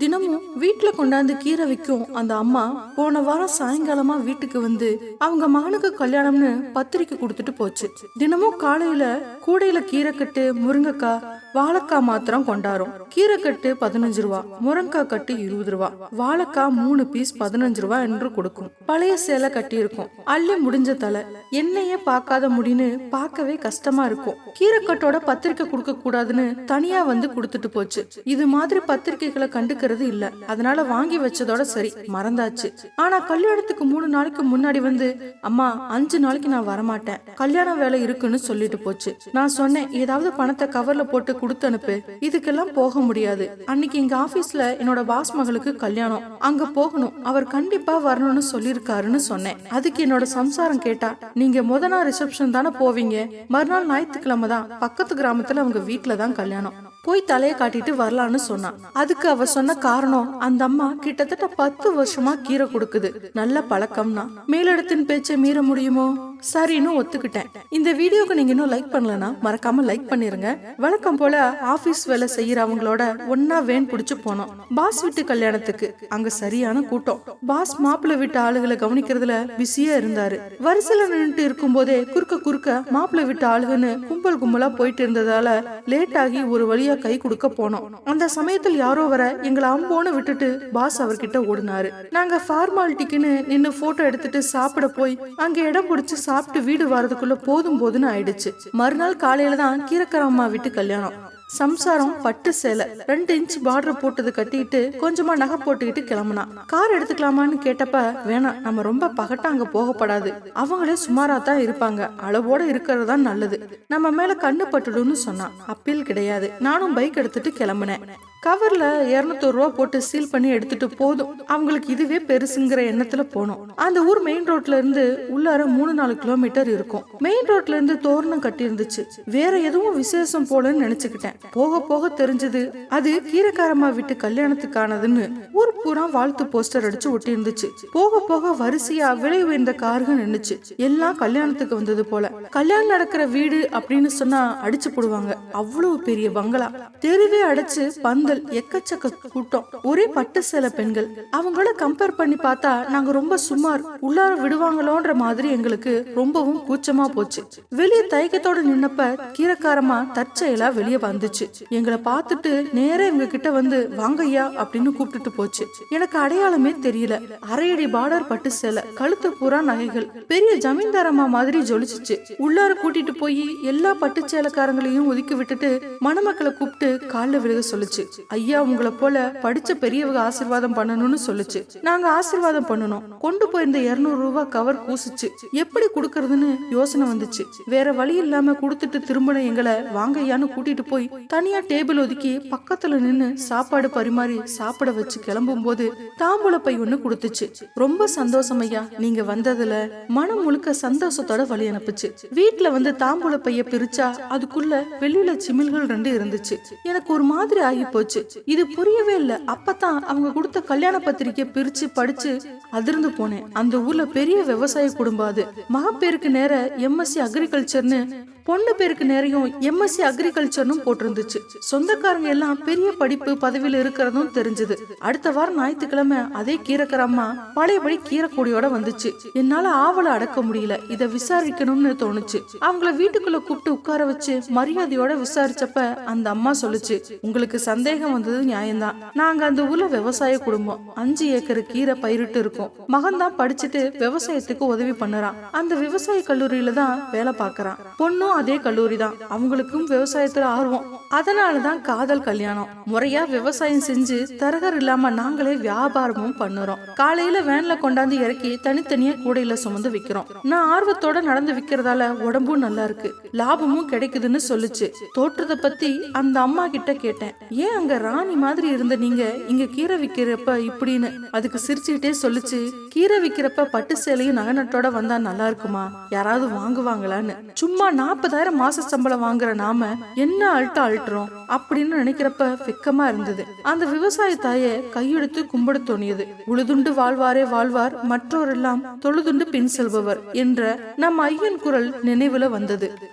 தினமும் வீட்டுல கொண்டாந்து கீரை விற்கும் அந்த அம்மா போன வாரம் சாயங்காலமா வீட்டுக்கு வந்து அவங்க மகனுக்கு கல்யாணம்னு பத்திரிக்கை கொடுத்துட்டு போச்சு. தினமும் காலையில கூடையில கீரை கட்டு முருங்கைக்காய் வாழைக்காய் மாத்திரம் கொண்டாரும். கீரை கட்டு பதினஞ்சு ரூபா முருங்கக்காய் கட்டு இருபது ரூபா வாழைக்காய் மூணு பீஸ் பதினஞ்சு ரூபா என்று கொடுக்கும். பழைய சேலை கட்டி இருக்கும் அள்ளி முடிஞ்ச தலை என்னையே பார்க்காத முடின்னு பார்க்கவே கஷ்டமா இருக்கும். கீரைக்கட்டோட பத்திரிக்கை கொடுக்க கூடாதுன்னு தனியா வந்து கொடுத்துட்டு போச்சு. இது மாதிரி பத்திரிக்கைகளை இருக்கிறது இல்ல. அதனால வாங்கி வச்சதோட சரி மறந்தாச்சு. ஆனா கல்யாணத்துக்கு மூணு நாளைக்கு முன்னாடி வந்து அம்மா அஞ்சு நாளைக்கு நான் வரமாட்டேன். கல்யாண வேலை இருக்குன்னு சொல்லிட்டு போச்சு. நான் சொன்னேன் ஏதாவது பணத்தை கவர்ல போட்டு கொடுத்து அனுப்பு. இதுக்கெல்லாம் போக முடியாது. அன்னைக்கு எங்க ஆபீஸ்ல என்னோட பாஸ் மகளுக்கு கல்யாணம். அங்க போகணும். அவர் கண்டிப்பா வரணும்னு சொல்லிருக்காருன்னு சொன்னேன். அதுக்கு என்னோட சம்சாரம் கேட்டா நீங்க முத நாள் ரிசப்ஷன் தானே போவீங்க? மறுநாள் ஞாயிற்றுக்கிழமை தான். பக்கத்து கிராமத்துல அவங்க வீட்டுல தான் கல்யாணம். போய் தலையை காட்டிட்டு வரலான்னு சொன்னான் அதுக்கு அவ சொன்ன காரணம் அந்த அம்மா கிட்டத்தட்ட பத்து வருஷமா கீரை கொடுக்குது. நல்ல பழக்கம்னா. மேலிடத்தின் பேச்சை மீற முடியுமோ? சரின்னு ஒத்துக்கிட்டேன். இந்த வீடியோக்கு நீங்க இன்னும் லைக் பண்ணலனா மறக்காம லைக் பண்ணிருங்க. வழக்கம் போல ஆபீஸ் வேலை செய்யறவங்களோட ஒன்னா வேன் புடிச்சு போனோம். பாஸ் வீட்டு கல்யாணத்துக்கு. அங்க சரியான கூட்டம். பாஸ் மாப்பிள்ள வீட்டு ஆளுகளை கவனிக்கிறதுல பிஸியா இருந்தாரு. வரிசையில நின்றுட்டு இருக்கும் போதே குறுக்க குறுக்க மாப்பிள்ள வீட்டு ஆளுகன்னு கும்பல் கும்பலா போயிட்டு இருந்ததால லேட் ஆகி ஒரு வழியா கை கொடுக்க போனோம். அந்த சமயத்தில் யாரோ வர எங்களை அம்போன்னு விட்டுட்டு பாஸ் அவர்கிட்ட ஓடினாரு. நாங்க ஃபார்மாலிட்டிக்குன்னு நின்னு போட்டோ எடுத்துட்டு சாப்பிட போய் அங்க இடம் பிடிச்சு சாப்பிட்டு வீடு வரதுக்குள்ள போதும் போதுன்னு ஆயிடுச்சு. மறுநாள் காலையில தான் கீரக்கரம்மா வீட்டு கல்யாணம். சம்சாரம் பட்டு சேலை ரெண்டு இன்ச் பார்டர் போட்டது கட்டிட்டு கொஞ்சமா நகை போட்டுக்கிட்டு கிளம்புனா. கார் எடுத்துக்கலாமான்னு கேட்டப்ப வேணாம் நம்ம ரொம்ப பகட்டா அங்க போகப்படாது. அவங்களே சுமாரா தான் இருப்பாங்க. அளவோட இருக்கிறது தான் நல்லது. நம்ம மேல கண்ணு பட்டுடும்னு சொன்னான். அப்பீல் கிடையாது. நானும் பைக் எடுத்துட்டு கிளம்புனேன். கவர்ல இருநூத்தூறு ரூபா போட்டு சீல் பண்ணி எடுத்துட்டு போதும். அவங்களுக்கு இதுவே பெருசுங்கிற எண்ணத்துல போனோம். அந்த ஊர் மெயின் ரோட்ல இருந்து உள்ளார மூணு நாலு கிலோமீட்டர் இருக்கும். மெயின் ரோட்ல இருந்து தோரணம் கட்டி இருந்துச்சு வேற எதுவும் விசேஷம் போலன்னு நினைச்சுக்கிட்டேன். போக போக தெரிஞ்சது அது கீரைக்காரம்மா வீட்டு கல்யாணத்துக்கானதுன்னு ஊர் பூரா வாழ்த்து போஸ்டர் அடிச்சு ஒட்டி இருந்துச்சு போக போக வரிசையா விலை உயர்ந்த கார்கள் நின்னுச்சு. எல்லாம் கல்யாணத்துக்கு வந்தது போல. கல்யாணம் நடக்கிற வீடு அப்படின்னு சொன்னா அடிச்சு போடுவாங்க. அவ்வளவு பெரிய பங்களா. தெருவே அடைச்சு பெண்கள் எக்கச்சக்க கூட்டம். ஒரே பட்டு சேலை பெண்கள். அவங்கள கம்பேர் பண்ணி பார்த்தா நாங்க ரொம்ப சுமார். உள்ளார விடுவாங்களோன்ற மாதிரி எங்களுக்கு ரொம்பவும் கூச்சமா போச்சு. வெளியே தயக்கத்தோட நின்னப்ப கீரைக்காரமா தற்செயலா வெளியே வந்துச்சு. எங்களை பார்த்துட்டு நேரா எங்க கிட்ட வந்து வாங்கய்யா அப்படின்னு கூப்பிட்டுட்டு போச்சு. எனக்கு அடையாளமே தெரியல. அரையடி பார்டர் பட்டு சேலை கழுத்து பூரா நகைகள். பெரிய ஜமீன்தாரம்மா மாதிரி ஜொலிச்சிச்சு. உள்ளார கூட்டிட்டு போய் எல்லா பட்டு சேலைக்காரங்களையும் ஒதுக்கி விட்டுட்டு மணமக்களை கூப்பிட்டு கால்ல விழுக சொல்லுச்சு. ஐயா உங்களை போல படிச்ச பெரியவங்க ஆசீர்வாதம் பண்ணணும்னு சொல்லுச்சு. நாங்க ஆசிர்வாதம் பண்ணணும். கொண்டு போயிருந்த இருநூறு ரூபாய் கவர் கூசிச்சு. எப்படி கொடுக்கறதுன்னு யோசனை வந்துச்சு. வேற வழி இல்லாம கொடுத்துட்டு திரும்பின எங்களை வாங்கையான்னு கூட்டிட்டு போய் தனியா டேபிள் ஒதுக்கி பக்கத்துல நின்னு சாப்பாடு பரிமாறி சாப்பிட வச்சு கிளம்பும் போது தாம்பூல பை ஒண்ணு கொடுத்துச்சு. ரொம்ப சந்தோஷம் ஐயா. நீங்க வந்ததுல மனம் முழுக்க சந்தோஷத்தோட வழி அனுப்புச்சு. வீட்டுல வந்து தாம்பூல பைய பிரிச்சா அதுக்குள்ள வெளியில சிமிழ்கள் ரெண்டு இருந்துச்சு. எனக்கு ஒரு மாதிரி ஆகி போச்சு. இது புரியவே இல்ல. அப்பதான் அவங்க கொடுத்த கல்யாண பத்திரிக்கை பிரிச்சு படிச்சு அதிர்ந்து போனேன். அந்த ஊர்ல பெரிய விவசாய குடும்பம் அது. மகப்பேருக்கு நேர எம்எஸ்சி அக்ரிகல்ச்சர்னு பொண்ணு பேருக்கு நேரையும் எம்எஸ்சி அக்ரிகல்ச்சர்னு போட்டிருந்துச்சு. சொந்தக்காரங்க எல்லாம் பெரிய படிப்பு பதவியில இருக்கிறதும் தெரிஞ்சது. அடுத்த வாரம் ஞாயிற்றுக்கிழமை அதே கீரைக்கரம்மா பழையபடி கீரைக்கூடியோட வந்துச்சு. என்னால ஆவலை அடக்க முடியல. இத விசாரிக்கணும்னு தோணுச்சு. அவங்கள வீட்டுக்குள்ள கூப்பிட்டு உட்கார வச்சு மரியாதையோட விசாரிச்சப்ப அந்த அம்மா சொல்லுச்சு உங்களுக்கு சந்தேகம் வந்தது நியாயம்தான். நாங்க அந்த ஊர்ல விவசாய குடும்பம். அஞ்சு ஏக்கர் கீரை பயிரிட்டு இருக்கோம். மகன் தான் படிச்சுட்டு விவசாயத்துக்கு உதவி பண்ணுறான். அந்த விவசாய கல்லூரியில தான் வேலை பார்க்கறான். பொண்ணும் அதே கல்லூரி தான். அவங்களுக்கும் விவசாயத்துல ஆர்வம். அதனாலதான் காதல் கல்யாணம். முறையா விவசாயம் செஞ்சு தரகர் இல்லாம நாங்களே வியாபாரமும் பண்ணுறோம். காலையில வேன்ல கொண்டாந்து இறக்கி தனித்தனியா கூடையில சுமந்து விக்கிறோம். நான் ஆர்வத்தோட நடந்து விக்கிறதால உடம்பும் நல்லா இருக்கு. லாபமும் கிடைக்குதுன்னு சொல்லுச்சு. தோற்றத்தை பத்தி அந்த அம்மா கிட்ட கேட்டேன். ஏன் அங்க ராணி மாதிரி இருந்த நீங்க இங்க கீரை விக்கிறப்ப இப்படின்னு அதுக்கு சிரிச்சுக்கிட்டே சொல்லுச்சு. கீரை விக்கிறப்ப பட்டு சேலையும் நகநட்டோட வந்தா நல்லா இருக்குமா? யாராவது வாங்குவாங்களான்னு. சும்மா நாற்பதாயிரம் மாச சம்பளம் வாங்குற நாம என்ன அல்ட்ட அல்ட்டுறோம் அப்படின்னு நினைக்கிறப்ப வெக்கமா இருந்தது. அந்த விவசாய தாய கையெடுத்து கும்பிட தோணியது. உழுதுண்டு வாழ்வாரே வாழ்வார் மற்றோரெல்லாம் தொழுதுண்டு பின் செல்பவர் என்ற நம் ஐயன் குரல் நினைவுல வந்தது.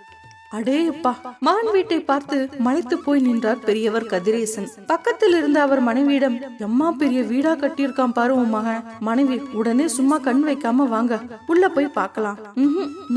அடேயப்பா மான் வீட்டை பார்த்து மலைத்து போய் நின்றார் பெரியவர் கதிரேசன். பக்கத்தில் இருந்த அவர் மனைவியிடம் எம்மா பெரிய வீடா கட்டியிருக்கான் பாரு உன் மகன். மனைவி உடனே சும்மா கண் வைக்காம வாங்க. உள்ள போய் பார்க்கலாம்.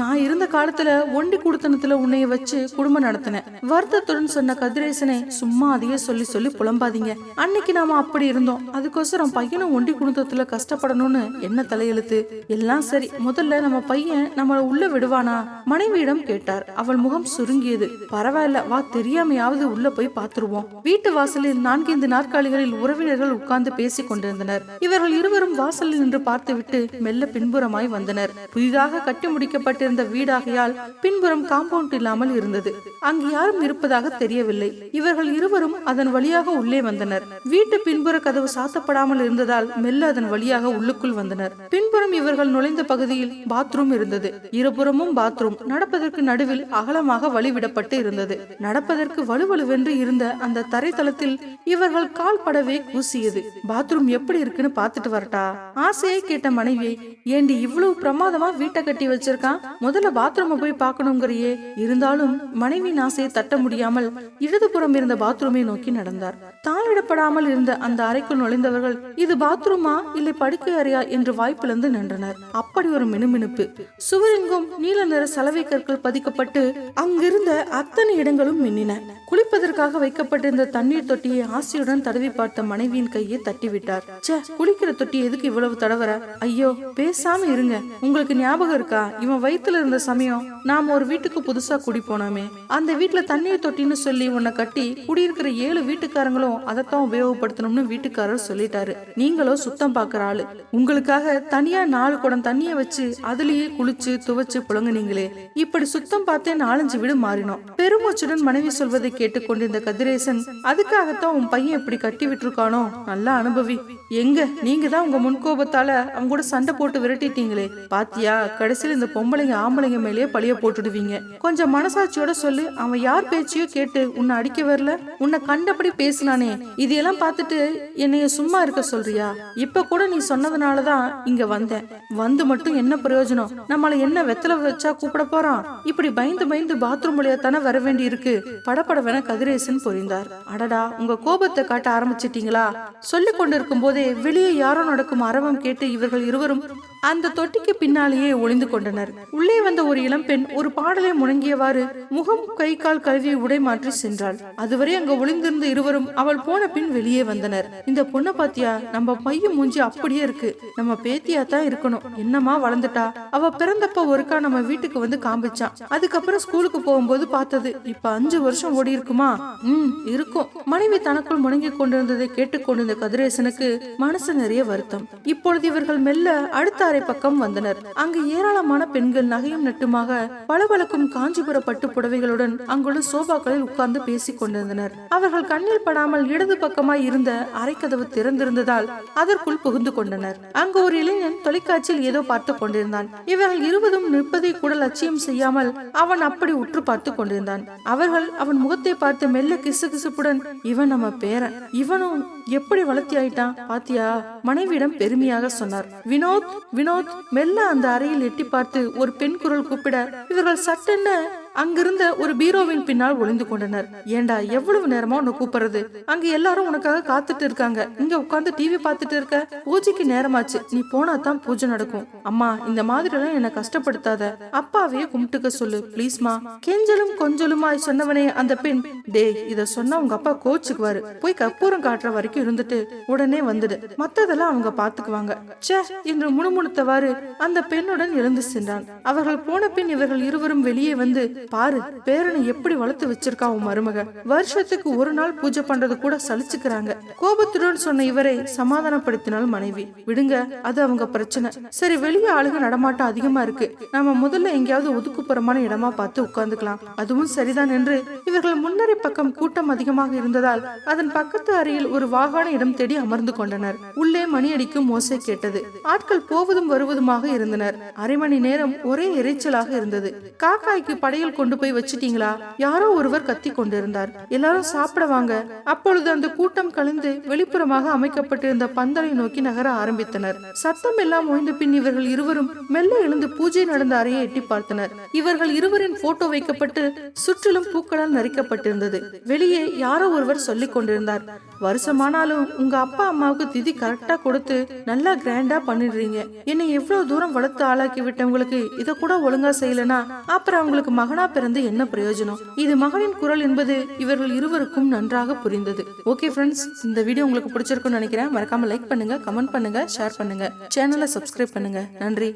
நான் இருந்த காலத்துல ஒண்டி குடுத்தனத்துல உன்னைய வச்சு குடும்பம் நடத்தினேன். வருத்தத்துடன் சொன்ன கதிரேசனை சும்மா அதையே சொல்லி சொல்லி புலம்பாதீங்க. அன்னைக்கு நாம அப்படி இருந்தோம். அதுக்கோசரம் பையனும் ஒண்டி குடும்பத்துல கஷ்டப்படணும்னு என்ன தலையெழுத்து? எல்லாம் சரி. முதல்ல நம்ம பையன் நம்மள உள்ள விடுவானா? மனைவியிடம் கேட்டார். அவள் முகம் முகம் சுருங்கியது. பரவாயில்ல வா தெரியாமையாவது உள்ள போய் பார்த்துருவோம் வீட்டு வாசலில் நான்கைந்து நாற்காலிகளில் உறவினர்கள் உட்கார்ந்து பேசிக் கொண்டிருந்தனர். இவர்கள் இருவரும் வாசலில் நின்று பார்த்துவிட்டு மெல்ல பின்புறமாய் வந்தனர். புதிதாக கட்டி முடிக்கப்பட்டிருந்த வீடாகையால் பின்புறம் காம்பவுண்ட் இல்லாமல் இருந்தது. அங்கு யாரும் இருப்பதாக தெரியவில்லை. இவர்கள் இருவரும் அதன் வழியாக உள்ளே வந்தனர். வீட்டு பின்புற கதவு சாத்தப்படாமல் இருந்ததால் மெல்ல அதன் வழியாக உள்ளுக்குள் வந்தனர். பின்புறம் இவர்கள் நுழைந்த பகுதியில் பாத்ரூம் இருந்தது. இருபுறமும் பாத்ரூம். நடப்பதற்கு நடுவில் அகலமாக வழிவிடப்பட்டு இருந்தது. நடப்பதற்கு வலுவலுவென்று இருந்த அந்த தரைத்தளத்தில் இவர்கள் கால் படவே கூசியது. பாத்ரூம் எப்படி இருக்குன்னு பாத்துட்டு வரட்டா? ஆசையை கேட்ட மனைவி ஏண்டி இவ்வளவு பிரமாதமா வீட்டை கட்டி வச்சிருக்கான்? முதல்ல பாத்ரூம் போய் பாக்கணுங்கிறியே இருந்தாலும் மனைவியின் ஆசையை தட்ட முடியாமல் இடதுபுறம் இருந்த பாத்ரூமை நோக்கி நடந்தார். தாளிடப்படாமல் இருந்த அந்த அறைக்குள் நுழைந்தவர்கள் இது பாத்ரூமா? இல்லை படுக்கை அறையா? என்று வாய்ப்பிழந்து நின்றனர். அப்படி ஒரு மினுமினுப்பு. சுவரெங்கும் நீல நிற சலவை கற்கள் பதிக்கப்பட்டு அங்கிருந்த அத்தனை இடங்களும் மின்னின. குளிப்பதற்காக வைக்கப்பட்டிருந்த தண்ணீர் தொட்டியை ஆசையுடன் தடவி பார்த்த மனைவியின் கையை தட்டிவிட்டார். ச்சே குளிக்கிற தொட்டி எதுக்கு இவ்வளவு தடவர ஐயோ பேசாம இருங்க. உங்களுக்கு ஞாபகம் இருக்கா? இவன் வயித்துல இருந்த சமயம் நாம ஒரு வீட்டுக்கு புதுசா குடி போனோமே. அந்த வீட்டுல தண்ணீர் தொட்டின்னு சொல்லி உன்னை கட்டி குடியிருக்கிற ஏழு வீட்டுக்காரங்களும் அதைத்தான் உபயோகப்படுத்தணும்னு வீட்டுக்காரர் சொல்லிட்டாரு. நீங்களோ சுத்தம் பாக்குற ஆளு. உங்களுக்காக தனியா நாலு குடம் தண்ணிய வச்சு அதுலயே குளிச்சு துவைச்சு புழங்குனீங்களே. இப்படி சுத்தம் பார்த்தே நாலஞ்சு வீடு மாறினோம். பெருமூச்சுடன் மனைவி சொல்வதை கேட்டுக்கொண்டிருந்த கதிரேசன் அதுக்காகத்தான் உன் பையன் இப்படி கட்டி விட்டுருக்கானோ? நல்லா அனுபவி. எங்க? நீங்க தான் உங்க முன்கோபத்தால அவங்க கூட சண்டை போட்டு விரட்டிட்டீங்களே. பாத்தியா? கடைசியில் இந்த பொம்பளைங்க ஆம்பளைங்க மேலேயே பழிய போட்டுடுவீங்க. கொஞ்சம் மனசாட்சியோட சொல்லு. அவன் யார் பேச்சையோ கேட்டு உன்னை அடிக்க வரல? உன்னை கண்டபடி பேசினானே. இதையெல்லாம் பார்த்துட்டு என்னைய சும்மா இருக்க சொல்றியா? இப்ப கூட நீ சொன்னதுனாலதான் இங்க வந்தேன். வந்து மட்டும் என்ன பிரயோஜனம்? நம்மள என்ன வெத்தலை வச்சா கூப்பிட போறான்? இப்படி பயந்து பயந்து பாத்ரூம் வழியா தானே வர வேண்டி இருக்கு படப்படவென கதிரேசன் புரிந்தார் அடடா உங்க கோபத்தை காட்ட ஆரம்பிச்சிட்டீங்களா? சொல்லிக் கொண்டிருக்கும் போதே வெளியே யாரோ நடக்கும் அரவம் கேட்டு இவர்கள் இருவரும் அந்த தொட்டிக்கு பின்னாலேயே ஒளிந்து கொண்டனர். உள்ளே வந்த ஒரு இளம்பெண் ஒரு பாடலை முழங்கியவாறு முகம் கை கால் கழுவி உடை மாற்றி சென்றாள். அதுவரை அங்கு ஒளிந்திருந்த இருவரும் அவள் போன பின் வெளியே வந்தனர். இந்த பொண்ணை பாத்தியா? நம்ம பையன் மூஞ்சி அப்படியே இருக்கு. நம்ம பேத்தியா தான் இருக்கணும். என்னமா வளர்ந்துட்டா? அவ பிறந்தப்ப ஒருக்கா நம்ம வீட்டுக்கு வந்து காமிச்சான் அதுக்கப்புறம் ஸ்கூலுக்கு போகும்போது பார்த்தது இப்ப அஞ்சு வருஷம் ஓடி இருக்குமா? உம் இருக்கும். மனைவி தனக்குள் முடங்கி கொண்டிருந்ததை கேட்டுக்கொண்டிருந்த கதிரேசனுக்கு மனசு நிறைய வருத்தம். இப்பொழுது இவர்கள் மெல்ல அடுத்த அறை பக்கம் வந்தனர். அங்கு ஏராளமான பெண்கள் நகையும் நட்டுமாக பளபளக்கும் காஞ்சிபுர பட்டு புடவைகளுடன் அங்குள்ள சோபாக்களில் உட்கார்ந்து பேசிக் கொண்டிருந்தனர். அவர்கள் கண்ணில் படாமல் இடது பக்கமாய் இருந்த அரைக்கதவு திறந்திருந்ததால் அதற்குள் புகுந்து கொண்டனர். அங்கு ஒரு இளைஞன் தொலைக்காட்சியில் ஏதோ பார்த்து கொண்டிருந்தான். இவர்கள் இருவதும் நிற்பதை கூட லட்சியம் செய்யாமல் அவன் அப்படி உற்று பார்த்து கொண்டிருந்தான். அவர்கள் அவன் முகத்தை பார்த்து மெல்ல கிசு கிசுப்புடன் இவன் நம்ம பேரன். இவனும் எப்படி வளர்த்தி ஆயிட்டான் பாத்தியா மனைவியிடம் பெருமையாக சொன்னார். வினோத் வினோத் மெல்ல அந்த அறையில் எட்டி பார்த்து ஒரு பெண் குரல் கூப்பிட இவர்கள் சட்டென்ன அங்கிருந்த ஒரு பீரோவின் பின்னால் ஒளிந்து கொண்டனர். ஏண்டா எவ்வளவு நேரமா உன்னை கூப்பிடுறது? அங்க எல்லாரும் உனக்காக காத்துட்டு இருக்காங்க. இங்க உட்காந்து டிவி பார்த்துட்டு இருக்க? பூஜைக்கு நேரமாச்சு. நீ போனா தான் பூஜை நடக்கும். அம்மா இந்த மாதிரி எல்லாம் என்ன கஷ்டப்படுத்தாத. அப்பாவையே கும்பிட்டுக்க சொல்லு. ப்ளீஸ்மா கெஞ்சலும் கொஞ்சலுமாய் சொன்னவனே அந்த பெண். டேய் இத சொன்னா உங்க அப்பா கோச்சுக்குவாரு. போய் கற்பூரம் காட்டுற வரைக்கும் இருந்துட்டு உடனே வந்துடு. மத்ததெல்லாம் அவங்க பாத்துக்குவாங்க. ச்சே என்று முணுமுணுத்தவாறு அந்த பெண்ணுடன் எழுந்து சென்றான். அவர்கள் போன பின் இவர்கள் இருவரும் வெளியே வந்து பாரு பேரனை எப்படி வளர்த்து வச்சிருக்கா உன் மருமக? வருஷத்துக்கு ஒரு நாள் பூஜை பண்றது கூட சலிச்சுக்கிறாங்க. கோபத்துடன் சொன்ன இவரை சமாதானப்படுத்தினால் மனைவி. விடுங்க அது அவங்க பிரச்சனை. சரி வெளியே ஆளுங்க நடமாட்டம் அதிகமா இருக்கு. நாம முதல்ல எங்கேயாவது ஒதுக்குப்புறமான இடமா பார்த்து உட்கார்ந்துக்கலாம். அதுவும் சரிதான் என்று இவர்கள் முன்னரை பக்கம் கூட்டம் அதிகமாக இருந்ததால் அதன் பக்கத்து அறையில் ஒரு வாகன இடம் தேடி அமர்ந்து கொண்டனர். உள்ளே மணி அடிக்கும் ஓசை கேட்டது. ஆட்கள் போவதும் வருவதுமாக இருந்தனர். அரை மணி நேரம் ஒரே எரிச்சலாக இருந்தது. காக்காய்க்கு படையில் அறையில் கொண்டு போய் வச்சிட்டீங்களா? யாரோ ஒருவர் கத்தி கொண்டிருந்தார். எல்லாரும் சாப்பிட வாங்க. அப்பொழுது அந்த கூட்டம் கலந்து வெளிப்புறமாக அமைக்கப்பட்டிருந்த பந்தலை நோக்கி நகர ஆரம்பித்தனர். சத்தம் எல்லாம் ஓய்ந்த பின் இவர்கள் இருவரும் மெல்ல எழுந்து பூஜை நடந்த அறையை எட்டி பார்த்தனர். இவர்கள் இருவரின் போட்டோ வைக்கப்பட்டு சுற்றிலும் பூக்களால் நரிக்கப்பட்டிருந்தது. வெளியே யாரோ ஒருவர் சொல்லிக் கொண்டிருந்தார். வருஷமானாலும் உங்க அப்பா அம்மாவுக்கு திதி கரெக்டா கொடுத்து நல்லா கிராண்டா பண்ணிடுறீங்க. என்னை எவ்வளவு தூரம் வளர்த்து ஆளாக்கி விட்டவங்களுக்கு இத கூட ஒழுங்கா செய்யலனா அப்புறம் அவங்களுக்கு மகனா பிறந்து என்ன பிரயோஜனம்? இது மகனின் குரல் என்பது இவர்கள் இருவருக்கும் நன்றாக புரிந்தது. ஓகே ஃப்ரெண்ட்ஸ் இந்த வீடியோ உங்களுக்கு பிடிச்சிருக்கும்னு நினைக்கிறேன். மறக்காம லைக் பண்ணுங்க கமெண்ட் பண்ணுங்க ஷேர் பண்ணுங்க. சேனலை சப்ஸ்கிரைப் பண்ணுங்க. நன்றி.